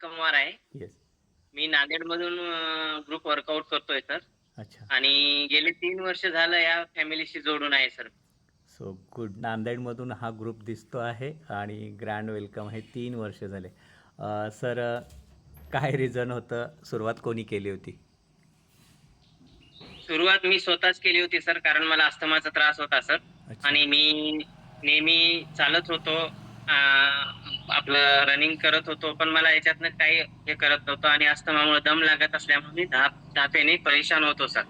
कमवार आहे. येस मी नांदेड मधून ग्रुप वर्कआउट करतोय सर. अच्छा. आणि गेले तीन वर्ष झालं या फॅमिलीशी जोडून आहे सर. सो गुड नांदेडमधून हा ग्रुप दिसतो आहे आणि ग्रँड वेलकम हे तीन वर्ष झाले. अ, सर काय रिझन होतं? सुरुवात कोणी केली होती? सुरुवात मी स्वतःच केली होती सर कारण मला अस्थमाचा त्रास होता सर. अच्छा. आणि मी नेहमी चालत होतो आपलं रनिंग करत होतो पण मला याच्यातनं काही हे करत नव्हतं आणि अस्थमामुळे दम लागत असल्यामुळे मी धाप धापेने परेशान होतो सर.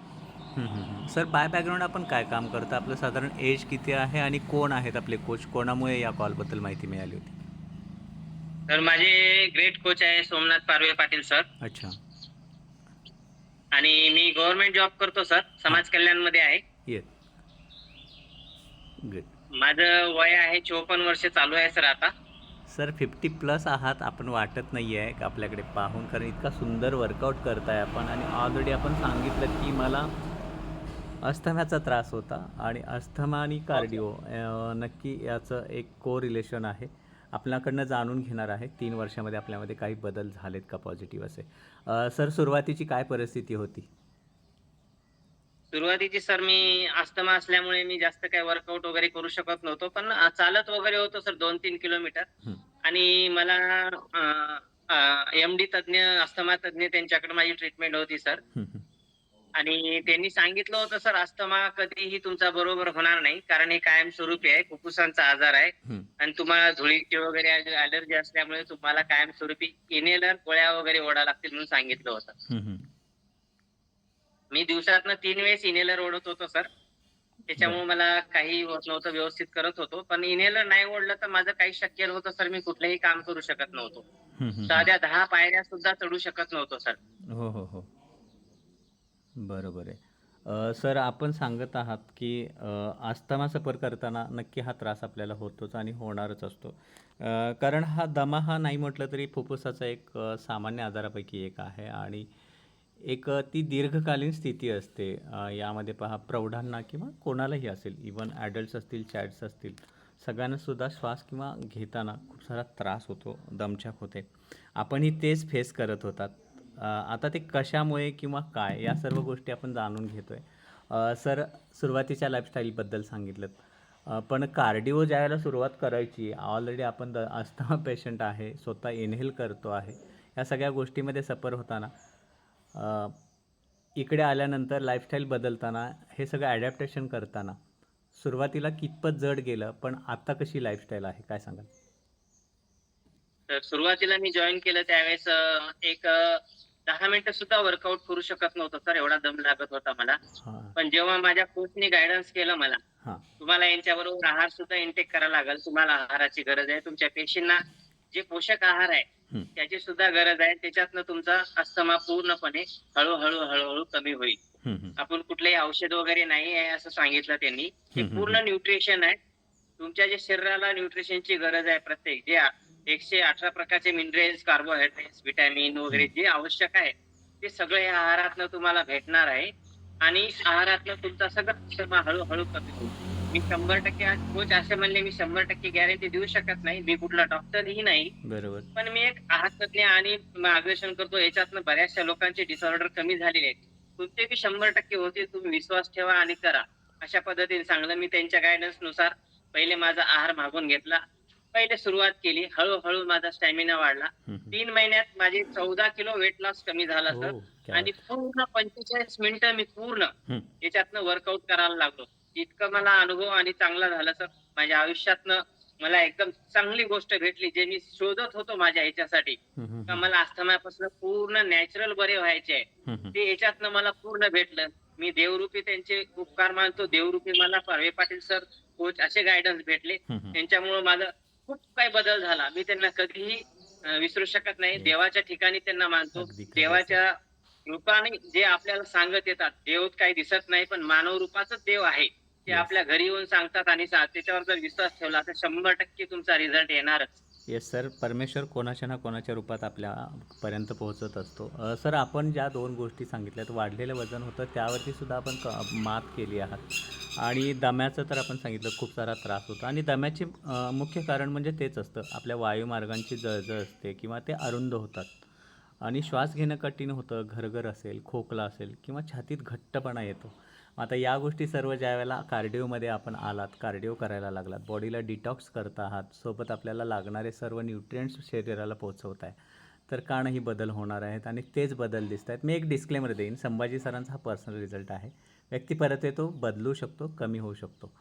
सर बाय बॅकग्राऊंड आपण काय काम करता? आपलं साधारण एज किती आहे आणि कोण आहेत आपले कोच कोणामुळे या कॉलबद्दल माहिती मिळाली होती? तर माझे ग्रेट कोच आहे सोमनाथ पारवे पाटील सर. अच्छा. आणि मी गव्हर्नमेंट जॉब करतो सर. समाज कल्याणमध्ये आहे. येस गुड माझं वय आहे चोपन्न वर्ष चालू आहे सर आता. सर फिफ्टी प्लस आहात आपण वाटत नाही आहे का आपल्याकडे पाहून? कारण इतका सुंदर वर्कआउट करताय आपण आणि ऑलरेडी आपण सांगितलं की मला अस्थम्याचा त्रास होता आणि अस्थमा आणि कार्डिओ नक्की याचं एक को रिलेशन आहे. आपल्याकडनं जाणून घेणार आहे. तीन वर्षामध्ये आपल्यामध्ये काही बदल झालेत का पॉझिटिव्ह असे? सर सुरुवातीची काय परिस्थिती होती? सुरुवातीची सर मी अस्थमा असल्यामुळे मी जास्त काही वर्कआउट वगैरे करू शकत नव्हतो पण चालत वगैरे होतो सर दोन तीन किलोमीटर. आणि मला एम डी तज्ञ अस्थमा तज्ञ त्यांच्याकडे माझी ट्रीटमेंट होती सर. आणि त्यांनी सांगितलं होतं सर अस्थमा कधीही तुमचा बरोबर होणार नाही कारण हे कायमस्वरूपी आहे फुफ्फुसांचा आजार आहे. आणि तुम्हाला धुळीची वगैरे अलर्जी असल्यामुळे तुम्हाला कायमस्वरूपी इनेलर गोळ्या वगैरे ओढा लागतील म्हणून सांगितलं होतं. मी दिवसातनं तीन वेळेस इनेलर ओढत होतो सर. त्याच्यामुळे मला काही होत नव्हतं व्यवस्थित करत होतो. पण इनेलर नाही ओढलं तर माझं काही शक्य नव्हतं सर. मी कुठलंही काम करू शकत नव्हतो. साध्या दहा पायऱ्या सुद्धा चढू शकत नव्हतो सर. हो हो हो. बरोबर आहे. सर आपण सांगत आहात की अ, अस्थमा सफर करताना नक्की हा त्रास आपल्याला होतोच आणि होणारच असतो. कारण हा दमा हा नाही म्हटलं तरी फुफ्फुसाचा एक सामान्य आजारापैकी एक आहे आणि एक ती दीर्घकालीन स्थिती असते. यामध्ये पहा प्रौढांना किंवा कोणालाही असेल इवन ॲडल्ट्स असतील चॅट्स असतील सगळ्यांनासुद्धा श्वास किंवा घेताना खूप सारा त्रास होतो दमछाक होते. आपणही तेच फेस करत होतात. आता ते कशामुळे किंवा काय या सर्व गोष्टी आपण जाणून घेतो आहे सर सुरुवातीच्या लाईफस्टाईलबद्दल सांगितलं पण कार्डिओ ज्यावेळेला सुरुवात करायची ऑलरेडी आपण द अस्थमा पेशंट आहे स्वतः इनहेल करतो आहे या सगळ्या गोष्टीमध्ये सफर होताना इकडे आल्यानंतर लाईफस्टाईल बदलताना हे सगळं ॲडॅप्टेशन करताना सुरुवातीला कितपत जड गेलं पण आता कशी लाईफस्टाईल आहे काय सांगाल? तर सुरुवातीला मी जॉईन केलं त्यावेळेस एक दहा मिनिटं सुद्धा वर्कआउट करू शकत नव्हतो सर एवढा दम लागत होता मला. पण जेव्हा माझ्या कोचने गायडन्स केलं मला तुम्हाला यांच्याबरोबर आहार सुद्धा इंटेक करावा लागेल तुम्हाला आहाराची गरज आहे तुमच्या पेशींना जे पोषक आहार आहे. त्याची सुद्धा गरज आहे. त्याच्यातनं तुमचा अस्थमा पूर्णपणे हळूहळू हळूहळू कमी होईल. आपण कुठलेही औषध वगैरे नाही आहे असं सांगितलं त्यांनी. हे पूर्ण न्यूट्रिशन आहे. तुमच्या जे शरीराला न्यूट्रिशनची गरज आहे प्रत्येक जे एकशे अठरा प्रकारचे मिनरल्स कार्बोहायड्रेट्स विटॅमिन वगैरे जे आवश्यक आहे ते सगळे या आहारातनं तुम्हाला भेटणार आहे. आणि आहारातनं तुमचा सगळं अस्थमा हळूहळू कमी होईल. मी शंभर टक्के आज कोच असे म्हणले मी शंभर टक्के गॅरंटी देऊ शकत नाही. मी कुठला डॉक्टरही नाही. बरोबर. पण मी एक आहार तज्ञ आणि मार्गदर्शन करतो. याच्यातनं बऱ्याचशा लोकांचे डिसऑर्डर कमी झालेले आहेत. तुमचे की शंभर टक्के होते तुम्ही विश्वास ठेवा आणि करा. अशा पद्धतीने सांगलं मी त्यांच्या गायडन्सनुसार. पहिले माझा आहार मागून घेतला. पहिले सुरुवात केली. हळूहळू माझा स्टॅमिना वाढला. तीन महिन्यात माझे चौदा किलो वेट लॉस कमी झाला सर हो, क्या आणि पूर्ण पंचेचाळीस मिनिटं मी पूर्ण. याच्यातनं वर्कआउट करायला लागलो. इतकं मला अनुभव आणि चांगला झाला सर माझ्या आयुष्यातनं मला एकदम चांगली गोष्ट भेटली जे मी शोधत होतो माझ्या ह्याच्यासाठी का. मला अस्थमापासून पूर्ण नॅचरल बरे व्हायचे आहे. ते याच्यातनं मला पूर्ण भेटलं मी देवरूपी त्यांचे उपकार मानतो देवरूपी मला पारवे पाटील सर कोच असे गायडन्स भेटले. त्यांच्यामुळे माझं खूप काही बदल झाला मी त्यांना कधीही विसरू शकत नाही. देवाच्या ठिकाणी त्यांना मानतो. देवाच्या रूपाने जे आपल्याला सांगत येतात देव काही दिसत नाही पण मानव रूपाचाच देव आहे ते. आपल्या घरी येऊन सांगतात आणि त्याच्यावर जर विश्वास ठेवला तर शंभर टक्के तुमचा रिझल्ट येणारच येस सर परमेश्वर कोणाच्या ना कोणाच्या रूपात आपल्यापर्यंत पोहोचत असतो. सर आपण ज्या दोन गोष्टी सांगितल्यात वाढलेलं वजन होतं त्यावरती सुद्धा आपण क मात केली आहात. आणि दम्याचं तर आपण सांगितलं खूप सारा त्रास होतो. आणि दम्याचे मुख्य कारण म्हणजे तेच असतं. आपल्या वायुमार्गांची जळजळ असते किंवा ते अरुंद होतात. आणि श्वास घेणं कठीण होतं घरघर असेल खोकला असेल किंवा छातीत घट्टपणा येतो. आता या गोष्टी सर्व ज्या वेळेला कार्डिओमध्ये आपण आलात कार्डिओ करायला लागलात बॉडीला डिटॉक्स करता आहात सोबत आपल्याला लागणारे सर्व न्यूट्रियंट्स शरीराला पोचवत आहे तर का नाही बदल होणार आहेत आणि तेच बदल दिसत आहेत. मी एक डिस्क्लेमर देईन संभाजी सरांचा हा पर्सनल रिझल्ट आहे. व्यक्ती परत येतो बदलू शकतो कमी होऊ शकतो.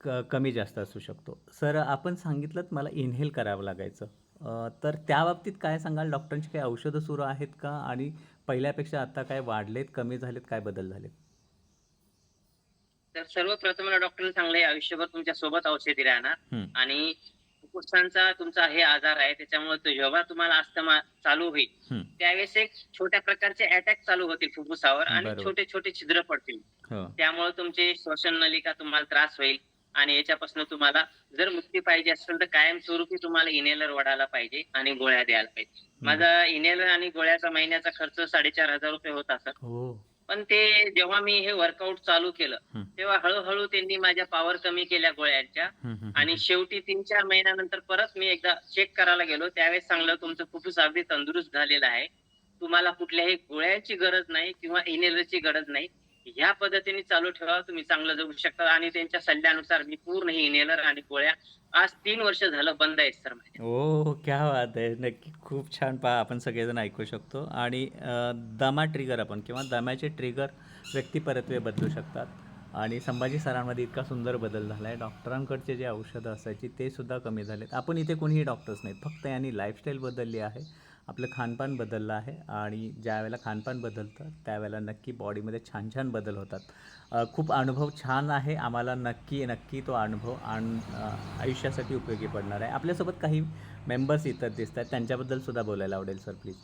क कमी जास्त असू शकतो. सर आपण सांगितलं मला इन्हेल करावं लागायचं. तर त्या बाबतीत काय सांगाल? डॉक्टरांची काही औषधं सुरू आहेत का? आणि पहिल्यापेक्षा आता काय वाढलेत कमी झालेत काय बदल झालेत? तर सर्वप्रथम मला डॉक्टरने सांगलंय आयुष्यभर तुमच्यासोबत औषधी राहणार. आणि फुफ्फुसांचा तुमचा हे आजार आहे त्याच्यामुळे तो जेव्हा तुम्हाला अस्थमा चालू होईल. त्यावेळेस एक छोट्या प्रकारचे अटॅक चालू होतील फुफ्फुसावर आणि. छोटे छोटे छिद्र पडतील. हो. त्यामुळे तुमचे श्वसन नलिका तुम्हाला त्रास होईल. आणि याच्यापासून तुम्हाला जर मुक्ती पाहिजे असेल तर कायमस्वरूपी तुम्हाला इनेलर वडायला पाहिजे आणि गोळ्या द्यायला पाहिजे. माझा इनेलर आणि गोळ्याचा महिन्याचा खर्च साडेचार हजार रुपये होत असत हो. पण ते जेव्हा मी हे वर्कआउट चालू केलं. तेव्हा हळूहळू त्यांनी माझ्या पॉवर कमी केल्या गोळ्यांच्या. आणि शेवटी तीन चार महिन्यानंतर परत मी एकदा चेक करायला गेलो. त्यावेळेस सांगलं तुमचं फुफ्फुस अगदी तंदुरुस्त झालेलं आहे. तुम्हाला कुठल्याही गोळ्यांची गरज नाही किंवा इनेलरची गरज नाही. ह्या पद्धतीने चालू ठेवा तुम्ही चांगलं जगू शकता. आणि त्यांच्या सल्ल्यानुसार मी पूर्ण ही इनेलर आणि गोळ्या आज तीन वर्ष झालं बंद आहेत सर माझ्या. ओ क्या बात आहे. नक्की खूप छान पहा आपण सगळेजण ऐकू शकतो. आणि अ, दमा ट्रिगर आपण किंवा दम्याचे ट्रिगर व्यक्तीपरत्वे बदलू शकतात. आणि संभाजी सरांमध्ये इतका सुंदर बदल झाला आहे डॉक्टरांकडचे जे औषधं असायची ते सुद्धा कमी झालेत. आपण इथे कोणीही डॉक्टर्स नाहीत. फक्त यांनी लाईफस्टाईल बदलली आहे. आपलं खानपान बदललं आहे आणि ज्या वेळेला खानपान बदलतं त्यावेळेला नक्की बॉडीमध्ये छान छान बदल होतात. खूप अनुभव छान आहे. आम्हाला नक्की नक्की तो अनुभव आण आयुष्यासाठी उपयोगी पडणार आहे. आपल्यासोबत काही मेंबर्स इतर दिसत आहेत त्यांच्याबद्दल सुद्धा बोलायला आवडेल सर प्लीज